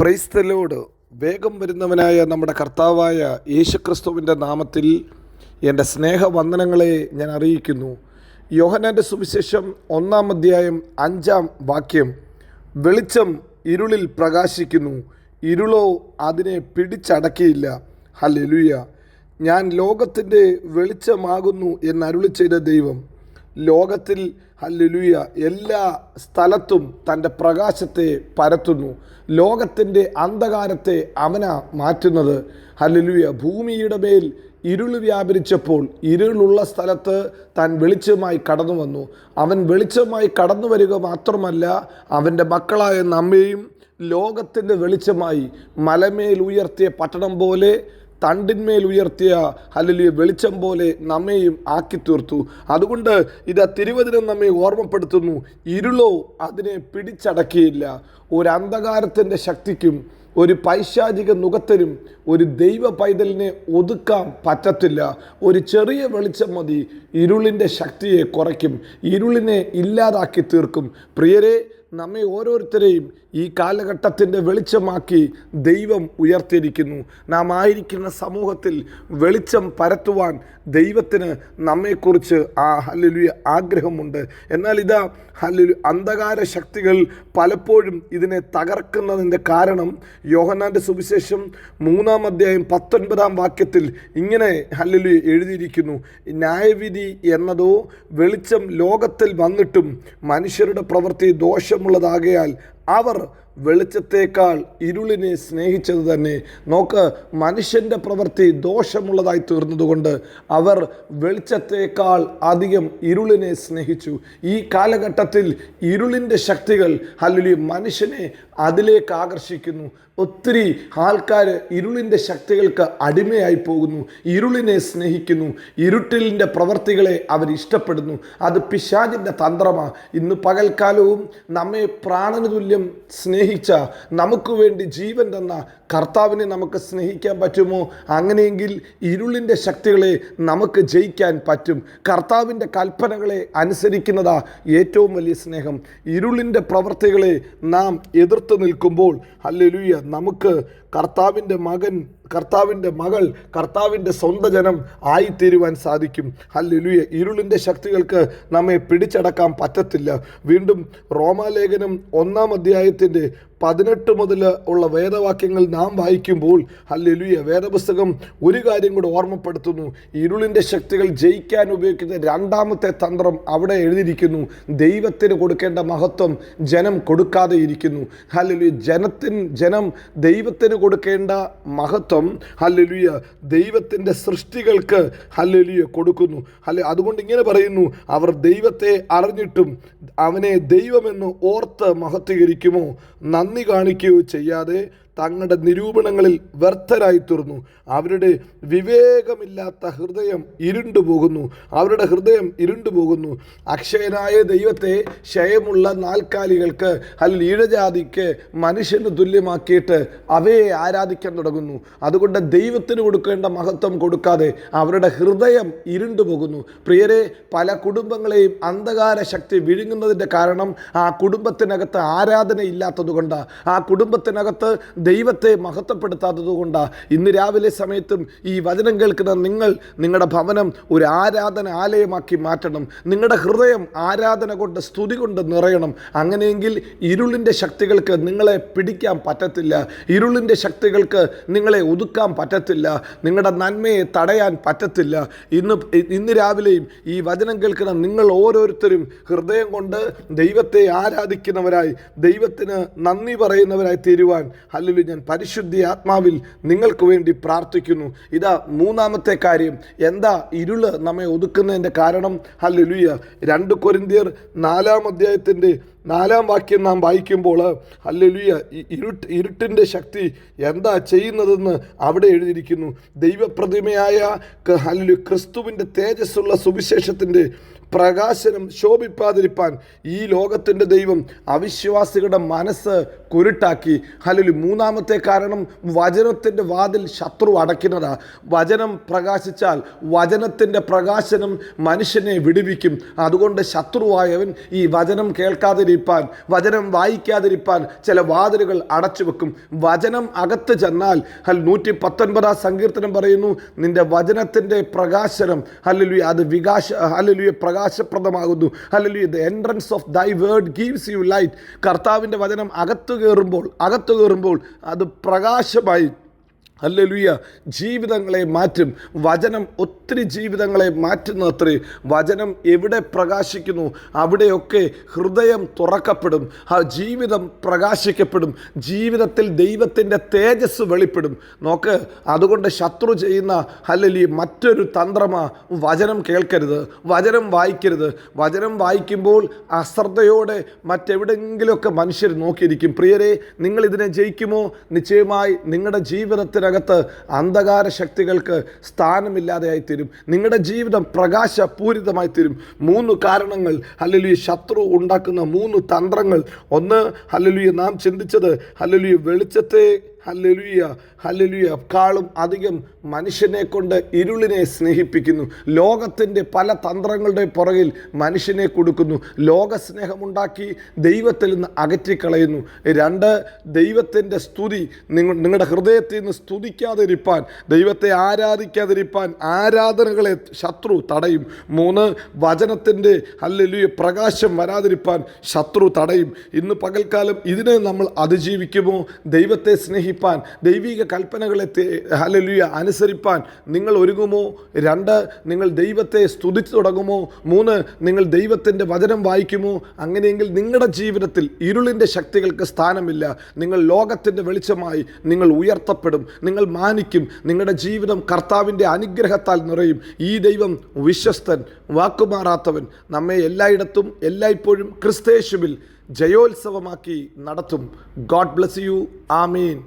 Praise the Lord വേഗം വരുന്നവനായ നമ്മുടെ കർത്താവായ യേശുക്രിസ്തുവിന്റെ നാമത്തിൽ എന്റെ സ്നേഹവന്ദനങ്ങളെ ഞാൻ അറിയിക്കുന്നു. യോഹനാന്റെ സുവിശേഷം ഒന്നാം അധ്യായം അഞ്ചാം വാക്യം. വെളിച്ചം ഇരുളിൽ പ്രകാശിക്കുന്നു. ഇരുളോ അതിനെ പിടിച്ചടക്കിയില്ല. ഹല്ലേലൂയ ഞാൻ ലോകത്തിന്റെ വെളിച്ചമാകുന്നു എന്നരുളി ചെയ്ത ദൈവം. ലോകത്തിൽ ഹല്ലുലുയ എല്ലാ സ്ഥലത്തും തന്റെ പ്രകാശത്തെ പരത്തുന്നു. ലോകത്തിന്റെ അന്ധകാരത്തെ അവനാ മാറ്റുന്നത്. ഹല്ലുലുയ ഭൂമിയുടെ മേൽ ഇരുൾ വ്യാപരിച്ചപ്പോൾ ഇരുളുള്ള സ്ഥലത്ത് താൻ വെളിച്ചമായി കടന്നു വന്നു അവൻ വെളിച്ചമായി കടന്നു വരിക മാത്രമല്ല അവന്റെ മക്കളായ നമ്മയും ലോകത്തിന്റെ വെളിച്ചമായി മലമേൽ ഉയർത്തിയ പട്ടണം പോലെ തണ്ടിന്മേൽ ഉയർത്തിയ അല്ലെങ്കിൽ വെളിച്ചം പോലെ നമ്മെയും ആക്കി തീർത്തു അതുകൊണ്ട് ഇത് തിരുവചനം നമ്മെ ഓർമ്മപ്പെടുത്തുന്നു. ഇരുളോ അതിനെ പിടിച്ചടക്കിയില്ല. ഒരു അന്ധകാരത്തിന്റെ ശക്തിക്കും ഒരു പൈശാചിക നുഖത്തിനും ഒരു ദൈവ പൈതലിനെ ഒതുക്കാൻ പറ്റത്തില്ല. ഒരു ചെറിയ വെളിച്ചം മതി. ഇരുളിന്റെ ശക്തിയെ കുറയ്ക്കും. ഇരുളിനെ ഇല്ലാതാക്കി തീർക്കും. പ്രിയരെ നമ്മെ ഓരോരുത്തരെയും ഈ കാലഘട്ടത്തിന്റെ വെളിച്ചമാക്കി ദൈവം ഉയർത്തിയിരിക്കുന്നു. നാം ആയിരിക്കുന്ന സമൂഹത്തിൽ വെളിച്ചം പരത്തുവാൻ ദൈവത്തിന് നമ്മെക്കുറിച്ച് ആ ഹല്ലുലിയ ആഗ്രഹമുണ്ട്. എന്നാൽ ഇതാ ഹല്ലുലു അന്ധകാര ശക്തികൾ പലപ്പോഴും ഇതിനെ തകർക്കുന്നതിന്റെ കാരണം യോഹന്നാന്റെ സുവിശേഷം മൂന്നാം അധ്യായം പത്തൊൻപതാം വാക്യത്തിൽ ഇങ്ങനെ ഹല്ലുലു എഴുതിയിരിക്കുന്നു. ന്യായവിധി എന്നതോ വെളിച്ചം ലോകത്തിൽ വന്നിട്ടും മനുഷ്യരുടെ പ്രവൃത്തി ദോഷമുള്ളതാകയാൽ അവർ വെളിച്ചത്തേക്കാൾ ഇരുളിനെ സ്നേഹിച്ചത് തന്നെ. നോക്ക് മനുഷ്യന്റെ പ്രവൃത്തി ദോഷമുള്ളതായി തീർന്നതുകൊണ്ട് അവർ വെളിച്ചത്തേക്കാൾ അധികം ഇരുളിനെ സ്നേഹിച്ചു. ഈ കാലഘട്ടത്തിൽ ഇരുളിന്റെ ശക്തികൾ അല്ലെങ്കിൽ മനുഷ്യനെ അതിലേക്ക് ആകർഷിക്കുന്നു. ഒത്തിരി ആൾക്കാർ ഇരുളിന്റെ ശക്തികൾക്ക് അടിമയായി പോകുന്നു. ഇരുളിനെ സ്നേഹിക്കുന്നു. ഇരുട്ടിലിന്റെ പ്രവൃത്തികളെ അവർ ഇഷ്ടപ്പെടുന്നു. അത് പിശാജിന്റെ തന്ത്രമാണ് ഇന്ന് പകൽക്കാലവും നമ്മെ പ്രാണന തുല്യം സ്നേഹിച്ച നമുക്ക് വേണ്ടി ജീവൻ തന്ന കർത്താവിനെ നമുക്ക് സ്നേഹിക്കാൻ പറ്റുമോ? അങ്ങനെയെങ്കിൽ ഇരുളിന്റെ ശക്തികളെ നമുക്ക് ജയിക്കാൻ പറ്റും. കർത്താവിന്റെ കൽപ്പനകളെ അനുസരിക്കുന്നതാ ഏറ്റവും വലിയ സ്നേഹം. ഇരുളിന്റെ പ്രവർത്തികളെ നാം എതിർത്ത് നിൽക്കുമ്പോൾ അല്ലെലുയ്യ നമുക്ക് കർത്താവിന്റെ മകൻ കർത്താവിന്റെ മകൾ കർത്താവിന്റെ സ്വന്തം ജനം ആയിത്തീരുവാൻ സാധിക്കും. ഹല്ലുലുയ. ഇരുളിന്റെ ശക്തികൾക്ക് നമ്മെ പിടിച്ചടക്കാൻ പറ്റത്തില്ല. വീണ്ടും റോമാലേഖനം ഒന്നാം അധ്യായത്തിന്റെ പതിനെട്ട് മുതൽ ഉള്ള വേദവാക്യങ്ങൾ നാം വായിക്കുമ്പോൾ അല്ലെലുയ വേദപുസ്തകം ഒരു കാര്യം കൂടെ ഓർമ്മപ്പെടുത്തുന്നു. ഇരുളിന്റെ ശക്തികൾ ജയിക്കാൻ ഉപയോഗിക്കുന്ന രണ്ടാമത്തെ തന്ത്രം അവിടെ എഴുതിയിരിക്കുന്നു. ദൈവത്തിന് കൊടുക്കേണ്ട മഹത്വം ജനം കൊടുക്കാതെ ഇരിക്കുന്നു. അല്ലെലുയ ജനത്തിന് ജനം ദൈവത്തിന് കൊടുക്കേണ്ട മഹത്വം അല്ലെലുയ ദൈവത്തിന്റെ സൃഷ്ടികൾക്ക് അല്ലെലുയ കൊടുക്കുന്നു. അല്ലെ അതുകൊണ്ട് ഇങ്ങനെ പറയുന്നു അവർ ദൈവത്തെ അറിഞ്ഞിട്ടും അവനെ ദൈവമെന്ന് ഓർത്ത് മഹത്വീകരിക്കുമോ? നന്ദി കാണിക്കുകയോ ചെയ്യാതെ തങ്ങളുടെ നിരൂപണങ്ങളിൽ വ്യർത്ഥരായി തീർന്നു അവരുടെ വിവേകമില്ലാത്ത ഹൃദയം ഇരുണ്ടു പോകുന്നു. അവരുടെ ഹൃദയം ഇരുണ്ടു പോകുന്നു. അക്ഷയനായ ദൈവത്തെ ക്ഷയമുള്ള നാൽക്കാലികൾക്ക് അല്ലെങ്കിൽ ഈഴജാതിക്ക് മനുഷ്യന് തുല്യമാക്കിയിട്ട് അവയെ ആരാധിക്കാൻ തുടങ്ങുന്നു. അതുകൊണ്ട് ദൈവത്തിന് കൊടുക്കേണ്ട മഹത്വം കൊടുക്കാതെ അവരുടെ ഹൃദയം ഇരുണ്ടു പോകുന്നു. പ്രിയരെ പല കുടുംബങ്ങളെയും അന്ധകാര ശക്തി വിഴുങ്ങുന്നതിന്റെ കാരണം ആ കുടുംബത്തിനകത്ത് ആരാധന ഇല്ലാത്തതുകൊണ്ടാണ് ആ കുടുംബത്തിനകത്ത് ദൈവത്തെ മഹത്വപ്പെടുത്താത്തത് കൊണ്ടാണ് ഇന്ന് രാവിലെ സമയത്തും ഈ വചനം കേൾക്കുന്ന നിങ്ങൾ നിങ്ങളുടെ ഭവനം ഒരു ആരാധന ആലയമാക്കി മാറ്റണം. നിങ്ങളുടെ ഹൃദയം ആരാധന കൊണ്ട് സ്തുതി കൊണ്ട് നിറയണം. അങ്ങനെയെങ്കിൽ ഇരുളിന്റെ ശക്തികൾക്ക് നിങ്ങളെ പിടിക്കാൻ പറ്റത്തില്ല. ഇരുളിന്റെ ശക്തികൾക്ക് നിങ്ങളെ ഒതുക്കാൻ പറ്റത്തില്ല. നിങ്ങളുടെ നന്മയെ തടയാൻ പറ്റത്തില്ല. ഇന്ന് ഇന്ന് രാവിലെയും ഈ വചനം കേൾക്കുന്ന നിങ്ങൾ ഓരോരുത്തരും ഹൃദയം കൊണ്ട് ദൈവത്തെ ആരാധിക്കുന്നവരായി ദൈവത്തിന് നന്ദി പറയുന്നവരായി തീരുവാൻ അല്ലെങ്കിൽ ഞാൻ പരിശുദ്ധി ആത്മാവിൽ നിങ്ങൾക്ക് വേണ്ടി പ്രാർത്ഥിക്കുന്നു. ഇതാ മൂന്നാമത്തെ കാര്യം. എന്താ ഇരുൾ നമ്മെ ഒതുക്കുന്നതിന്റെ കാരണം? ഹല്ലുലുയ. രണ്ട് കൊരിന്തിയർ നാലാം അധ്യായത്തിന്റെ നാലാം വാക്യം നാം വായിക്കുമ്പോൾ ഹല്ലുലുയ ഇരുട്ട് ഇരുട്ടിന്റെ ശക്തി എന്താ ചെയ്യുന്നതെന്ന് അവിടെ എഴുതിയിരിക്കുന്നു. ദൈവപ്രതിമയായ ഹല്ലു ക്രിസ്തുവിന്റെ തേജസ്സുള്ള സുവിശേഷത്തിന്റെ പ്രകാശനം ശോഭിപ്പാതിരിപ്പാൻ ഈ ലോകത്തിന്റെ ദൈവം അവിശ്വാസികളുടെ മനസ്സ് കുരുട്ടാക്കി. അല്ലെങ്കിൽ മൂന്നാമത്തെ കാരണം വചനത്തിന്റെ വാതിൽ ശത്രു അടയ്ക്കുന്നതാണ് വചനം പ്രകാശിച്ചാൽ വചനത്തിന്റെ പ്രകാശനം മനുഷ്യനെ വിടുവിക്കും. അതുകൊണ്ട് ശത്രുവായവൻ ഈ വചനം കേൾക്കാതിരിപ്പാൻ വചനം വായിക്കാതിരിപ്പാൻ ചില വാതിലുകൾ അടച്ചു വെക്കും. വചനം അകത്ത് ചെന്നാൽ ഹൽ നൂറ്റി പത്തൊൻപതാം സങ്കീർത്തനം പറയുന്നു നിന്റെ വചനത്തിന്റെ പ്രകാശനം അല്ലെങ്കിൽ അത് വികാശ hallelujah പ്രകാശപ്രദമാകുന്നു. Hallelujah the entrance of thy word gives you light കർത്താവിന്റെ വചനം അകത്തു കയറുമ്പോൾ അകത്തു കയറുമ്പോൾ അത് പ്രകാശമായി ഹല്ലേലൂയ. ജീവിതങ്ങളെ മാറ്റും. വചനം ഒത്തിരി ജീവിതങ്ങളെ മാറ്റുന്ന അത്രേ വചനം എവിടെ പ്രകാശിക്കുന്നു? അവിടെയൊക്കെ ഹൃദയം തുറക്കപ്പെടും. ആ ജീവിതം പ്രകാശിക്കപ്പെടും. ജീവിതത്തിൽ ദൈവത്തിന്റെ തേജസ് വെളിപ്പെടും. നോക്ക് അതുകൊണ്ട് ശത്രു ചെയ്യുന്ന അല്ലെങ്കിൽ മറ്റൊരു തന്ത്രമാ വചനം കേൾക്കരുത്. വചനം വായിക്കരുത്. വചനം വായിക്കുമ്പോൾ അശ്രദ്ധയോടെ മറ്റെവിടെങ്കിലുമൊക്കെ മനുഷ്യർ നോക്കിയിരിക്കും. പ്രിയരെ നിങ്ങളിതിനെ ജയിക്കുമോ? നിശ്ചയമായി നിങ്ങളുടെ ജീവിതത്തിനകത്ത് അന്ധകാര ശക്തികൾക്ക് സ്ഥാനമില്ലാതെയായി തീരും. നിങ്ങളുടെ ജീവിതം പ്രകാശപൂരിതമായി തീരും. മൂന്ന് കാരണങ്ങൾ അല്ലെങ്കിൽ ശത്രു ഉണ്ടാക്കുന്ന മൂന്ന് തന്ത്രങ്ങൾ. ഒന്ന് ഹല്ലലു നാം ചിന്തിച്ചത് ഹല്ലലു വെളിച്ചത്തെ ഹല്ലലുയ ഹല്ലലുയ. കാളും അധികം മനുഷ്യനെ കൊണ്ട് ഇരുളിനെ സ്നേഹിപ്പിക്കുന്നു. ലോകത്തിന്റെ പല തന്ത്രങ്ങളുടെ പുറകിൽ മനുഷ്യനെ കൊടുക്കുന്നു. ലോകസ്നേഹമുണ്ടാക്കി ദൈവത്തിൽ നിന്ന് അകറ്റിക്കളയുന്നു. രണ്ട് ദൈവത്തിന്റെ സ്തുതി നിങ്ങൾ നിങ്ങളുടെ ഹൃദയത്തിൽ നിന്ന് സ്തുതിക്കാതിരിപ്പാൻ ദൈവത്തെ ആരാധിക്കാതിരിപ്പാൻ ആരാധനകളെ ശത്രു തടയും. മൂന്ന് വചനത്തിന്റെ ഹല്ലലുയ പ്രകാശം വരാതിരിപ്പാൻ ശത്രു തടയും. ഇന്ന് പകൽക്കാലം ഇതിനെ നമ്മൾ അതിജീവിക്കുമോ? ദൈവത്തെ സ്നേഹിപ്പാൻ ദൈവിക കൽപ്പനകളെ ഹലലുയ അനുസരിപ്പാൻ നിങ്ങൾ ഒരുങ്ങുമോ? രണ്ട് നിങ്ങൾ ദൈവത്തെ സ്തുതിച്ചു തുടങ്ങുമോ? മൂന്ന് നിങ്ങൾ ദൈവത്തിന്റെ വചനം വായിക്കുമോ? അങ്ങനെയെങ്കിൽ നിങ്ങളുടെ ജീവിതത്തിൽ ഇരുളിന്റെ ശക്തികൾക്ക് സ്ഥാനമില്ല. നിങ്ങൾ ലോകത്തിന്റെ വെളിച്ചമായി നിങ്ങൾ ഉയർത്തപ്പെടും. നിങ്ങൾ മാനിക്കും. നിങ്ങളുടെ ജീവിതം കർത്താവിന്റെ അനുഗ്രഹത്താൽ നിറയും. ഈ ദൈവം വിശ്വസ്തൻ വാക്കുമാറാത്തവൻ നമ്മെ എല്ലായിടത്തും എല്ലായ്പ്പോഴും ക്രിസ്തേശുവിൽ ജയോത്സവമാക്കി നടത്തും. God bless you. ആമീൻ.